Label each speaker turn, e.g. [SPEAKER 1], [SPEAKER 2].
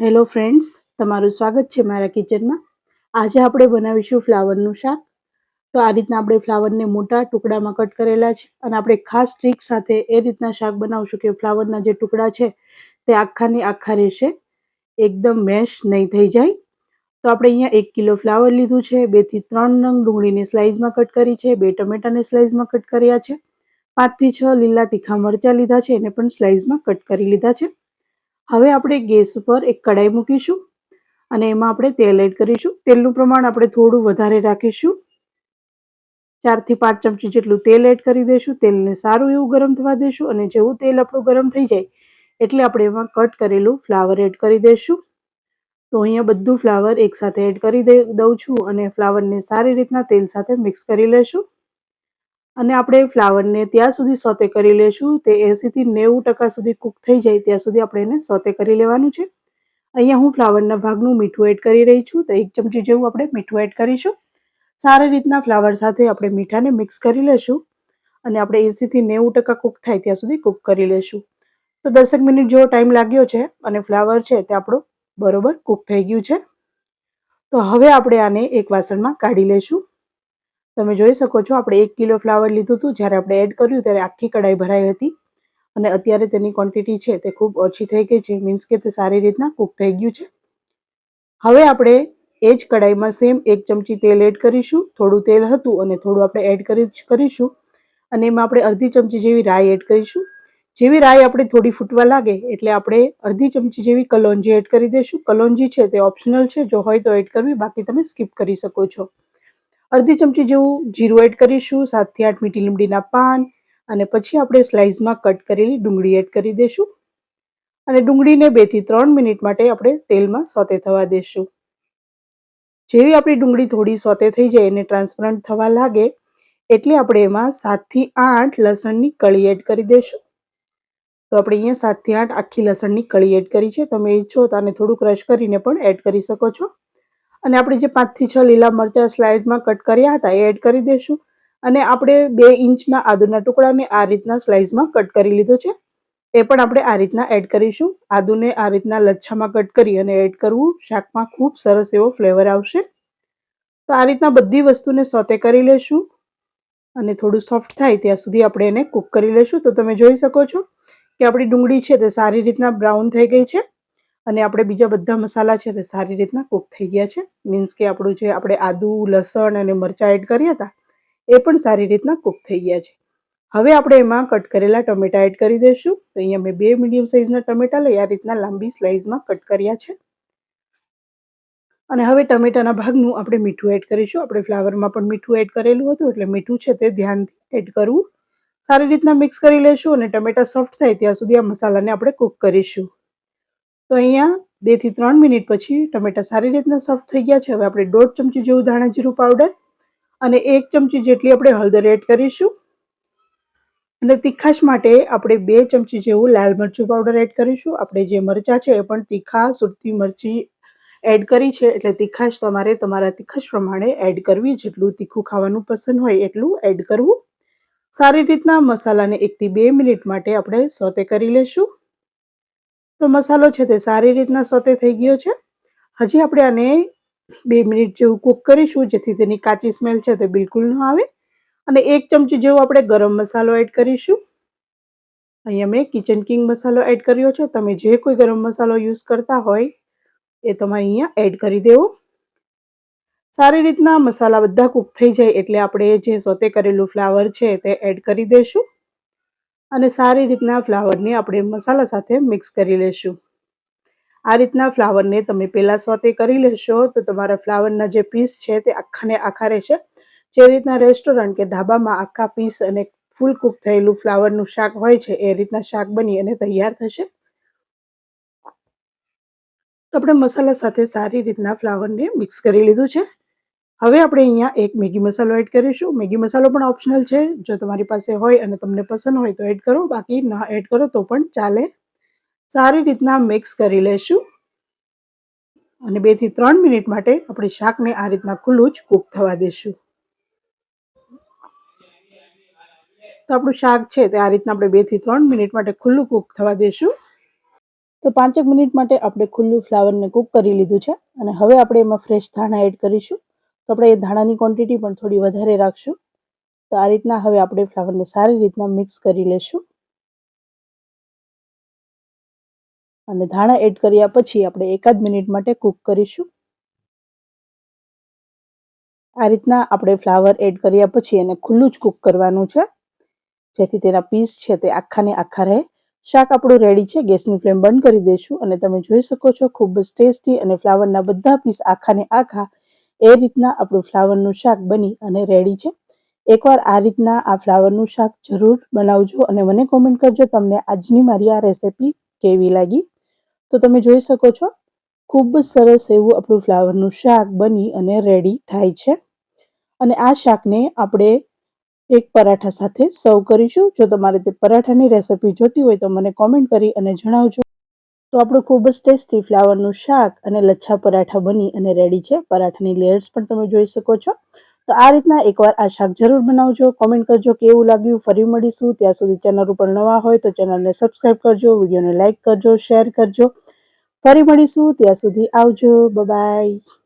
[SPEAKER 1] Hello friends તમારું સ્વાગત છે મારા કિચનમાં. આજે આપણે બનાવીશું ફ્લાવરનું શાક. તો આ રીતના આપણે ફ્લાવરને મોટા ટુકડામાં કટ કરેલા છે અને આપણે ખાસ ટ્રીક સાથે એ રીતના શાક બનાવશું કે ફ્લાવરના જે ટુકડા છે તે આખાની આખા રહેશે. એકદમ મેશ નહીં થઈ જાય. તો આપણે અહીંયા એક કિલો ફ્લાવર લીધું છે, બેથી ત્રણ નંગ ડુંગળીને સ્લાઇઝમાં કટ કરી છે, બે ટમેટાને સ્લાઇઝમાં કટ કર્યા છે, પાંચથી છ લીલા તીખા મરચાં લીધા છે, એને પણ સ્લાઇઝમાં કટ કરી લીધા છે. હવે આપણે ગેસ ઉપર એક કડાઈ મૂકીશું અને એમાં આપણે તેલ એડ કરીશું. તેલનું પ્રમાણ આપણે થોડું વધારે રાખીશું. ચારથી પાંચ ચમચી જેટલું તેલ એડ કરી દઈશું. તેલને સારું એવું ગરમ થવા દઈશું અને જેવું તેલ આપણું ગરમ થઈ જાય એટલે આપણે એમાં કટ કરેલું ફ્લાવર એડ કરી દઈશું. તો અહીંયા બધું ફ્લાવર એકસાથે એડ કરી દઉં છું અને ફ્લાવરને સારી રીતના તેલ સાથે મિક્સ કરી લેશું. અને આપણે ફ્લાવરને ત્યાં સુધી સોતે કરી લેશું. તે એંસીથી નેવું ટકા સુધી કૂક થઈ જાય ત્યાં સુધી આપણે એને સોતે કરી લેવાનું છે. અહીંયા હું ફ્લાવરના ભાગનું મીઠું એડ કરી રહી છું. તો એક ચમચી જેવું આપણે મીઠું એડ કરીશું. સારી રીતના ફ્લાવર સાથે આપણે મીઠાને મિક્સ કરી લેશું અને આપણે એંસીથી નેવું ટકા કૂક થાય ત્યાં સુધી કૂક કરી લેશું. તો દસેક મિનિટ જેવો ટાઈમ લાગ્યો છે અને ફ્લાવર છે તે આપણો બરોબર કૂક થઈ ગયું છે. તો હવે આપણે આને એક વાસણમાં કાઢી લેશું. તમે જોઈ શકો છો, આપણે એક કિલો ફ્લાવર લીધું હતું, જ્યારે આપણે એડ કર્યું ત્યારે આખી કઢાઈ ભરાઈ હતી. અને અત્યારે તેની ક્વોન્ટિટી છે તે ખૂબ ઓછી થઈ ગઈ છે મીન્સ કે તે સારી રીતના કૂક થઈ ગયું છે. હવે આપણે એ જ કઢાઈમાં સેમ એક ચમચી તેલ એડ કરીશું, થોડું તેલ હતું અને થોડું આપણે એડ કરી કરીશું. અને એમાં આપણે અડધી ચમચી જેવી રાઈ એડ કરીશું. જેવી રાઈ આપણે થોડી ફૂટવા લાગે, એટલે આપણે અડધી ચમચી જેવી કલોંજી એડ કરી દઈશું. કલોંજી છે તે ઓપ્શનલ છે, જો હોય તો એડ કરવી, બાકી તમે સ્કીપ કરી શકો છો. અડધી ચમચી જેવું જીરું એડ કરીશું, સાતથી આઠ મીઠી લીમડીના પાન અને પછી આપણે સ્લાઇસમાં કટ કરેલી ડુંગળી એડ કરી દઈશું અને ડુંગળીને બેથી ત્રણ મિનિટ માટે આપણે તેલમાં સોતે થવા દઈશું જેવી આપણી ડુંગળી થોડી સોતે થઈ જાય અને ટ્રાન્સપરન્ટ થવા લાગે, એટલે આપણે એમાં સાતથી આઠ લસણની કળી એડ કરી દઈશું તો આપણે અહીંયા સાતથી આઠ આખી લસણની કળી એડ કરી છે. તમે ઈચ્છો તો આને થોડું ક્રશ કરીને પણ એડ કરી શકો છો. અને આપણે જે પાંચથી છ લીલા મરચાં સ્લાઇડમાં કટ કર્યા હતા એ એડ કરી દઈશું અને આપણે બે ઇંચના આદુના ટુકડાને આ રીતના સ્લાઇસમાં કટ કરી લીધો છે. એ પણ આપણે આ રીતના એડ કરીશું. આદુને આ રીતના લચ્છામાં કટ કરી અને એડ કરવું શાકમાં ખૂબ સરસ એવો ફ્લેવર આવશે. તો આ રીતના બધી વસ્તુને સોતે કરી લેશું. અને થોડું સોફ્ટ થાય ત્યાં સુધી આપણે એને કૂક કરી લેશું. તો તમે જોઈ શકો છો કે આપણી ડુંગળી છે તે સારી રીતના બ્રાઉન થઈ ગઈ છે. અને આપણે બીજા બધા મસાલા છે તે સારી રીતના કૂક થઈ ગયા છે. મીન્સ કે આપણું જે આપણે આદુ, લસણ અને મરચાં એડ કર્યા હતા, એ પણ સારી રીતના કૂક થઈ ગયા છે. હવે આપણે એમાં કટ કરેલા ટમેટા એડ કરી દઈશું. તો અહીંયા મેં બે મીડિયમ સાઇઝના ટમેટા લઈ આ રીતના લાંબી સ્લાઇઝમાં કટ કર્યા છે. અને હવે ટમેટાના ભાગનું આપણે મીઠું એડ કરીશું. આપણે ફ્લાવરમાં પણ મીઠું એડ કરેલું હતું, એટલે મીઠું છે તે ધ્યાનથી એડ કરવું. સારી રીતના મિક્સ કરી લેશું અને ટમેટા સોફ્ટ થાય ત્યાં સુધી આ મસાલાને આપણે કૂક કરીશું. તો અહીંયા બેથી ત્રણ મિનિટ પછી ટમેટા સારી રીતના સોફ્ટ થઈ ગયા છે. હવે આપણે દોઢ ચમચી જેવું ધાણા જીરું પાવડર અને એક ચમચી જેટલી આપણે હળદર એડ કરીશું. અને તીખાશ માટે આપણે બે ચમચી જેવું લાલ મરચું પાવડર એડ કરીશું. આપણે જે મરચાં છે એ પણ તીખા સુરતી મરચી એડ કરી છે. એટલે તીખાશ તમારે તમારા તીખાશ પ્રમાણે એડ કરવી. જેટલું તીખું ખાવાનું પસંદ હોય એટલું એડ કરવું. સારી રીતના મસાલાને એકથી બે મિનિટ માટે આપણે સોતે કરી લેશું. તો મસાલો છે તે સારી રીતના સોતે થઈ ગયો છે. હજી આપણે આને બે મિનિટ જેવું કૂક કરીશું, જેથી તેની કાચી સ્મેલ છે તે બિલકુલ ન આવે. અને એક ચમચી જેવો આપણે ગરમ મસાલો એડ કરીશું. અહીંયા મેં કિચન કિંગ મસાલો એડ કર્યો છે. તમે જે કોઈ ગરમ મસાલો યુઝ કરતા હોય એ તમારે અહીંયા એડ કરી દેવો. સારી રીતના મસાલા બધા કૂક થઈ જાય એટલે આપણે જે સોતે કરેલું ફ્લાવર છે તે એડ કરી દઈશું અને સારી રીતના ફ્લાવરને આપણે મસાલા સાથે મિક્સ કરી લેશું. આ રીતના ફ્લાવરને તમે પહેલાં સોતે કરી લેશો તો તમારા ફ્લાવરના જે પીસ છે તે આખાને આખા રહેશે. જે રીતના રેસ્ટોરન્ટ કે ઢાબામાં આખા પીસ અને ફૂલ કૂક થયેલું ફ્લાવરનું શાક હોય છે એ રીતના શાક બની અને તૈયાર થશે. તો આપણે મસાલા સાથે સારી રીતના ફ્લાવરને મિક્સ કરી લીધું છે. હવે આપણે અહીંયા એક મેગી મસાલો એડ કરીશું. મેગી મસાલો પણ ઓપ્શનલ છે. જો તમારી પાસે હોય અને તમને પસંદ હોય તો એડ કરો. બાકી ના એડ કરો તો પણ ચાલે. સારી રીતના મિક્સ કરી લેશું. અને બેથી ત્રણ મિનિટ માટે આપણે શાકને આ રીતના ખુલ્લું જ કૂક થવા દેશું. તો આપણું શાક છે તે આ રીતના આપણે બેથી ત્રણ મિનિટ માટે ખુલ્લું કૂક થવા દેશું. તો પાંચેક મિનિટ માટે આપણે ખુલ્લું ફ્લાવરને કૂક કરી લીધું છે. અને હવે આપણે એમાં ફ્રેશ ધાણા એડ કરીશું. તો આપણે એ ધાણાની ક્વોન્ટિટી પણ થોડી વધારે રાખશું. તો આ રીતના હવે આપણે ફ્લાવરને સારી રીતના મિક્સ કરી લેશું. અને ધાણા એડ કર્યા પછી આપણે એકાદ મિનિટ માટે કૂક કરીશું. આ રીતના આપણે ફ્લાવર એડ કર્યા પછી એને ખુલ્લું જ કૂક કરવાનું છે. જેથી તેના પીસ છે તે આખાને આખા રહે. શાક આપણું રેડી છે, ગેસની ફ્લેમ બંધ કરી દઈશું અને તમે જોઈ શકો છો, ખૂબ જ ટેસ્ટી અને ફ્લાવરના બધા પીસ આખાને આખા એ રીતના આપણું ફ્લાવરનું શાક બની અને રેડી છે. એકવાર આ રીતના આ ફ્લાવરનું શાક જરૂર બનાવજો અને મને કોમેન્ટ કરજો તમને આજની મારી આ રેસિપી કેવી લાગી. તો તમે જોઈ શકો છો, ખૂબ જ સરસ એવું આપણું ફ્લાવરનું શાક બની અને રેડી થાય છે. અને આ શાકને આપણે એક પરાઠા સાથે સર્વ કરીશું. જો તમારે તે પરાઠાની રેસિપી જોતી હોય તો મને કોમેન્ટ કરી અને જણાવજો. તો આપણું ખૂબ જ ટેસ્ટી ફ્લાવરનું શાક અને લચ્છા પરાઠા બની અને રેડી છે. પરાઠાની લેયર્સ પણ તમે જોઈ શકો છો. તો આ રીતના એકવાર આ શાક જરૂર બનાવજો. કોમેન્ટ કરજો કેવું લાગ્યું. ફરી મળીશું. ત્યાં સુધી ચેનલ ઉપર નવા હોય તો ચેનલને સબસ્ક્રાઈબ કરજો. વિડીયોને લાઇક કરજો શેર કરજો. ફરી મળીશું. ત્યાં સુધી આવજો. બાય